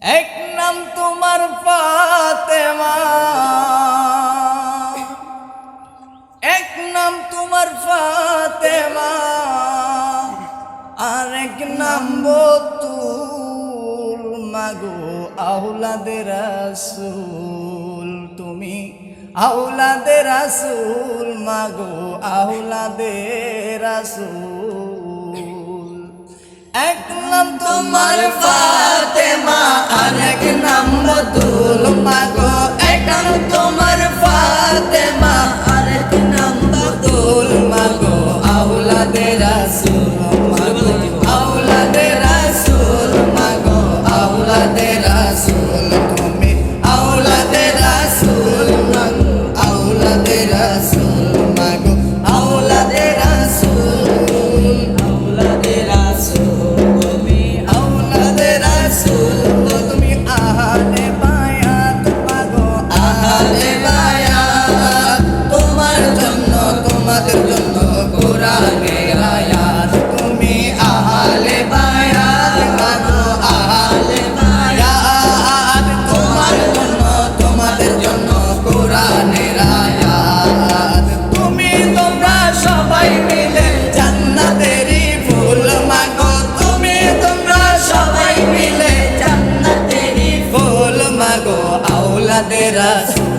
এক নাম তোমার ফাতেমা। এক নাম তোমার ফাতেমা। আর এক নাম বতুল, মাগো আহলাদের রাসূল। তুমি আহলাদের রাসূল, মাগো আহলাদের রাসূল। এক নাম তোমার ফাতেমা আর এক নাম বদুল মাত। মোহাম্মদের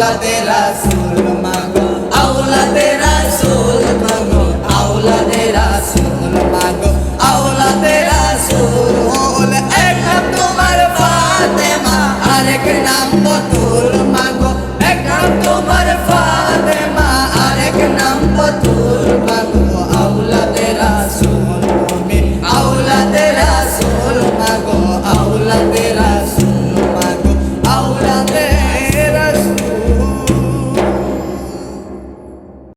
আউলাদে রাসুল মাগো আউলাদে